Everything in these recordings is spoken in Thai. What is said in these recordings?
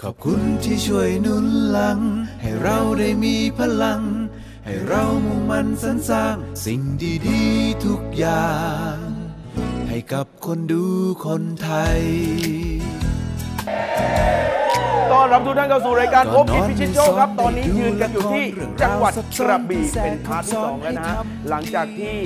ขอบคุณที่ช่วยหนุนหลัง ให้เราได้มีพลัง ให้เรามุ่งมั่นสรรสร้าง สิ่งดีๆทุกอย่าง ให้กับคนดูคนไทย ต้อนรับทุกท่านเข้าสู่รายการพบกินพิชิตโชคครับ ตอนนี้ยืนกันอยู่ที่จังหวัดกระบี่เป็นพาร์ทที่สองแล้วนะฮะหลังจากที่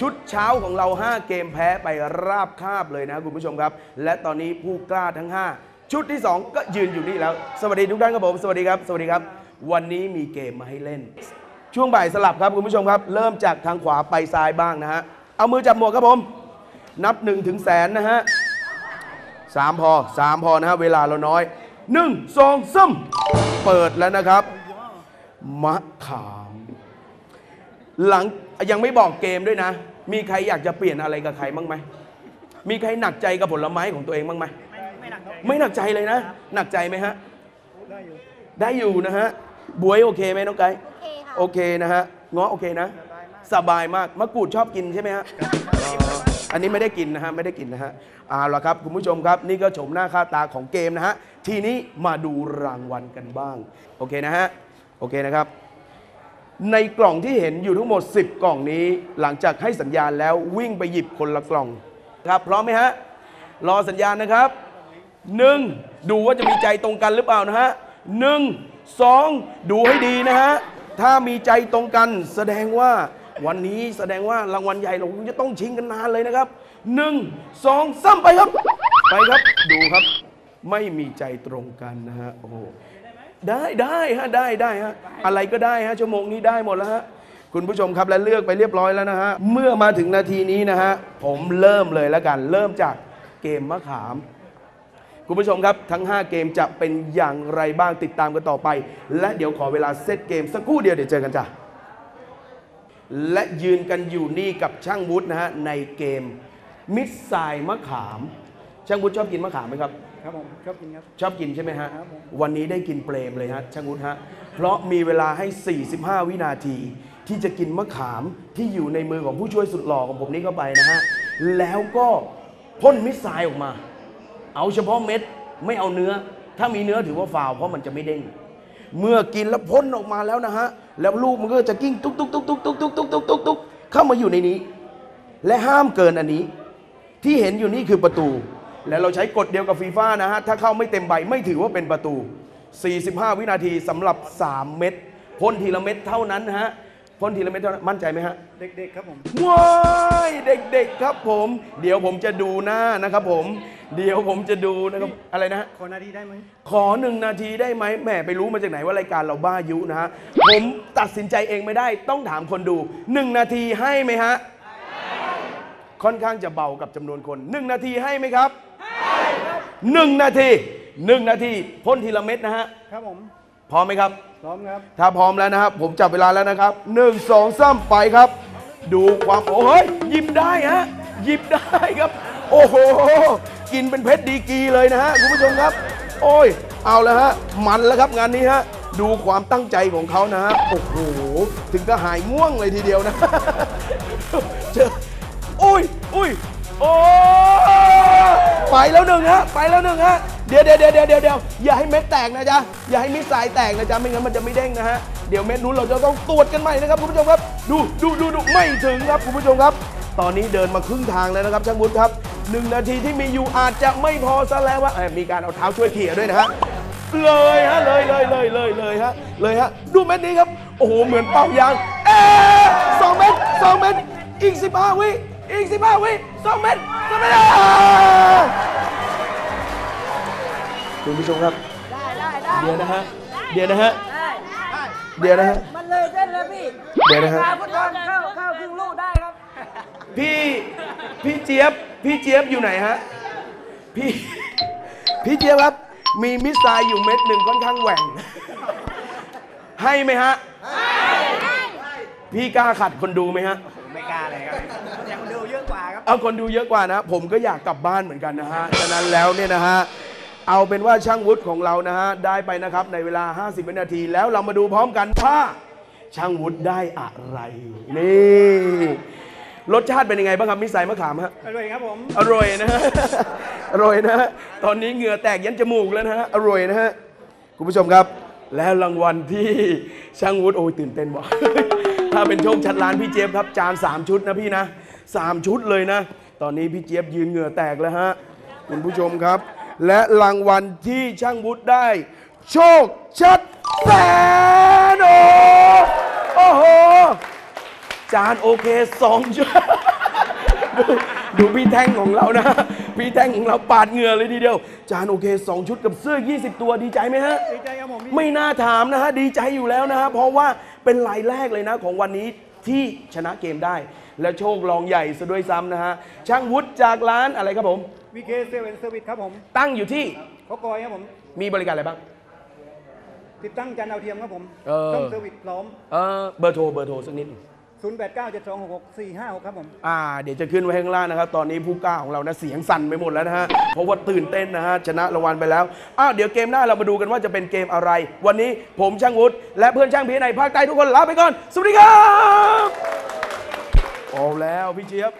ชุดเช้าของเรา 5 เกมแพ้ไปราบคาบเลยนะคุณผู้ชมครับ และตอนนี้ผู้กล้าทั้ง 5 ชุดที่ 2 ก็ยืนอยู่นี่แล้ว สวัสดีทุกท่านครับผม สวัสดีครับ สวัสดีครับ วันนี้มีเกมมาให้เล่น ช่วงบ่ายสลับครับคุณผู้ชมครับ เริ่มจากทางขวาไปซ้ายบ้างนะฮะ เอามือจับหมวกครับผม นับ1นถึงแสนนะฮะสามพอสามพอนะฮะ เวลาเราน้อย หนึ่งสองซ้ำเปิดแล้วนะครับ มะขาม หลังยังไม่บอกเกมด้วยนะ มีใครอยากจะเปลี่ยนอะไรกับใครบ้างไหม มีใครหนักใจกับผลไม้ของตัวเองบ้างไหม ไม่หนักใจเลยนะ หนักใจไหมฮะได้อยู่นะฮะ บวยโอเคไหมน้องไก่โอเคค่ะ โอเคนะฮะง้อโอเคนะ สบายมาก มะกรูดชอบกินใช่ไหมฮะอ๋ออันนี้ไม่ได้กินนะฮะ ไม่ได้กินนะฮะเอาละครับ คุณผู้ชมครับ นี่ก็โฉมหน้าค่าตาของเกมนะฮะ ทีนี้มาดูรางวัลกันบ้าง โอเคนะฮะ โอเคนะครับ ในกล่องที่เห็นอยู่ทั้งหมด 10 กล่องนี้ หลังจากให้สัญญาณแล้ววิ่งไปหยิบคนละกล่องครับพร้อมไหมฮะ รอสัญญาณนะครับหนึ่งดูว่าจะมีใจตรงกันหรือเปล่านะฮะหนึ่งสองดูให้ดีนะฮะ ถ้ามีใจตรงกันแสดงว่าวันนี้แสดงว่ารางวัลใหญ่เราจะต้องชิงกันนานเลยนะครับหนึ่งสองสามไปครับ ไปครับดูครับ ไม่มีใจตรงกันนะฮะโอ้ได้ได้ฮะได้ได้ฮะอะไรก็ได้ฮะชั่วโมงนี้ได้หมดแล้วฮะคุณผู้ชมครับและเลือกไปเรียบร้อยแล้วนะฮะเมื่อมาถึงนาทีนี้นะฮะผมเริ่มเลยแล้วกัน เริ่มจากเกมมะขาม คุณผู้ชมครับทั้ง 5 เกมจะเป็นอย่างไรบ้างติดตามกันต่อไป และเดี๋ยวขอเวลาเซตเกมสักครู่เดียวเดี๋ยวเจอกันจ้ะและยืนกันอยู่นี่กับช่างวุฒินะฮะในเกมมิสไซล์มะขาม ช่างวุฒิชอบกินมะขามไหมครับ ครับผมชอบกินครับ ชอบกินใช่ไหมฮะ ครับผม วันนี้ได้กินเปรมเลยฮะช่างวุฒิฮะ เพราะมีเวลาให้ 45 วินาที ที่จะกินมะขามที่อยู่ในมือของผู้ช่วยสุดหล่อของผมนี้เข้าไปนะฮะ แล้วก็พ่นมิสไซล์ออกมา เอาเฉพาะเม็ดไม่เอาเนื้อ ถ้ามีเนื้อถือว่าฟาวล์เพราะมันจะไม่เด้ง เมื่อกินแล้วพ่นออกมาแล้วนะฮะ แล้วลูกมันก็จะกิ้งตุ๊กตุ๊กตุ๊กตุ๊กตุ๊กตุ๊กตุ๊กตุ๊กตุ๊กตุ๊กเข้ามาอยู่ในนี้ และห้ามเกินอันนี้ ที่เห็นอยู่นี่คือประตู และเราใช้กฎเดียวกับฟีฟ่านะฮะ ถ้าเข้าไม่เต็มใบไม่ถือว่าเป็นประตู 45 วินาทีสำหรับ 3 เม็ดพ่นทีละเม็ดเท่านั้นนะฮะพ่นทีละเม็ดเท่านั้นมั่นใจไหมฮะ เด็กๆครับผมว้ายเด็กๆครับผม เดี๋ยวผมจะดูหน้านะครับผม เดี๋ยวผมจะดูนะครับอะไรนะฮะ ขอนาทีได้ไหมขอหนึ่งนาทีได้ไหมแหมไปรู้มาจากไหนว่ารายการเราบ้ายุนะฮะ ผมตัดสินใจเองไม่ได้ต้องถามคนดูหนึ่งนาทีให้ไหมฮะ ค่อนข้างจะเบากับจำนวนคนหนึ่งนาทีให้ไหมครับหนึ่งนาทีหนึ่งนาทีพ่นทีละเม็ดนะฮะ ครับผม พร้อมไหมครับ พร้อมครับ ถ้าพร้อมแล้วนะครับ ผมจับเวลาแล้วนะครับหนึ่งสองสามไปครับ ดูความโอ้เฮ้ยหยิบได้ฮะหยิบได้ครับ โอ้โห กินเป็นเพชรดีกรีเลยนะฮะคุณผู้ชมครับ โอ้ย เอาแล้วฮะ มันแล้วครับงานนี้ฮะ ดูความตั้งใจของเขานะฮะ โอ้โห ถึงก็หายง่วงเลยทีเดียวนะเจอ อุ้ยอุ้ยโอ้ไปแล้วหนึ่งฮะไปแล้วหนึ่งฮะเดี๋ยวเดี๋ยวเดี๋ยวเดี๋ยวเดี๋ยวอย่าให้เม็ดแตกนะจ๊ะอย่าให้มิดสายแตกนะจ๊ะไม่งั้นมันจะไม่เด้งนะฮะเดี๋ยวเม็ดนู้นเราจะต้องตรวจกันใหม่นะครับคุณผู้ชมครับ ดูดูดูดูไม่ถึงครับคุณผู้ชมครับ ตอนนี้เดินมาครึ่งทางแล้วนะครับช่างวุฒิครับหนึ่งนาทีที่มีอยู่อาจจะไม่พอซะแล้วว่ามีการเอาเท้าช่วยเขี่ยด้วยนะฮะเลยฮะเลยเลยเลยเลยเลยฮะเลยฮะดูเม็ดนี้ครับโอ้โหเหมือนเป่ายางเอ๊สองเม็ดสองเม็ดอีกสิบห้าวิ อีกสิบห้าวิสองเม็ดสองเม็ดอ่าคุณผู้ชมครับ ได้ได้ได้เดี๋ยวนะฮะ เดี๋ยวนะฮะ ได้ได้เดี๋ยวนะฮะ มันเลยเส้นแล้วพี่เดี๋ยวนะฮะ ขาฟุตบอลเข้าเข้าครึ่งลูกได้ครับ พี่ พี่เจี๊ยบ พี่เจี๊ยบอยู่ไหนฮะ พี่ พี่เจี๊ยบครับ มีมิสไซล์อยู่เม็ดหนึ่งค่อนข้างแหว่ง ให้ไหมฮะ พี่กล้าขัดคนดูไหมฮะ ไม่กล้าเลยครับยังดูเยอะ กว่าครับ เอาคนดูเยอะกว่านะ ผมก็อยากกลับบ้านเหมือนกันนะฮะ ฉะนั้นแล้วเนี่ยนะฮะ เอาเป็นว่าช่างวุฒิของเรานะฮะ ได้ไปนะครับในเวลา 50วินาที แล้วเรามาดูพร้อมกันว่าช่างวุฒิได้อะไร นี่รสชาติเป็นยังไงบ้างครับมิสไซมะขามฮะ อร่อยครับผม อร่อยนะฮะ อร่อยนะฮะ ตอนนี้เหงื่อแตกยันจมูกแล้วนะฮะ อร่อยนะฮะ คุณผู้ชมครับ แล้วรางวัลที่ช่างวุฒิโอ้ยตื่นเต้นว่ะถ้าเป็นโชคชัดล้านพี่เจี๊ยบครับจาน 3 ชุดนะพี่นะ 3 ชุดเลยนะ ตอนนี้พี่เจี๊ยบยืนเหงื่อแตกแล้วฮะ คุณผู้ชมครับ และรางวัลที่ช่างวุฒิได้ โชคชัดแสนโอโอ้โห จานโอเคสองชุดดูดูพี่แท่งของเรานะ พี่แท่งของเราปาดเหงื่อเลยทีเดียว จานโอเค 2 ชุดกับเสื้อ 20 ตัวดีใจไหมฮะ ดีใจครับผม ไม่น่าถามนะฮะ ดีใจอยู่แล้วนะฮะ เพราะว่าเป็นรายแรกเลยนะของวันนี้ที่ชนะเกมได้ และโชครองใหญ่ซะด้วยซ้ำนะฮะ ช่างวุฒิจากร้านอะไรครับผม วีเคเซเว่นเซอร์วิสครับผมตั้งอยู่ที่เขากอยครับผม มีบริการอะไรบ้าง ติดตั้งจานดาวเทียมครับผมเออต้องเซอร์วิสพร้อม เออเบอร์โทรเบอร์โทรสักนิดหนึ่ง 0 8 9 7 2 6 6 4 5 6 ครับผม อ่าเดี๋ยวจะขึ้นไว้ข้างล่างนะครับ ตอนนี้ผู้กล้าของเรานะเสียงสั่นไปหมดแล้วนะฮะ เพราะว่าตื่นเต้นนะฮะ ชนะรางวัลไปแล้ว อ้าวเดี๋ยวเกมหน้าเรามาดูกันว่าจะเป็นเกมอะไร วันนี้ผมช่างวุฒิและเพื่อนช่างพีในภาคใต้ทุกคนลาไปก่อน สวัสดีครับ เอาแล้วพี่เจี๊ยบ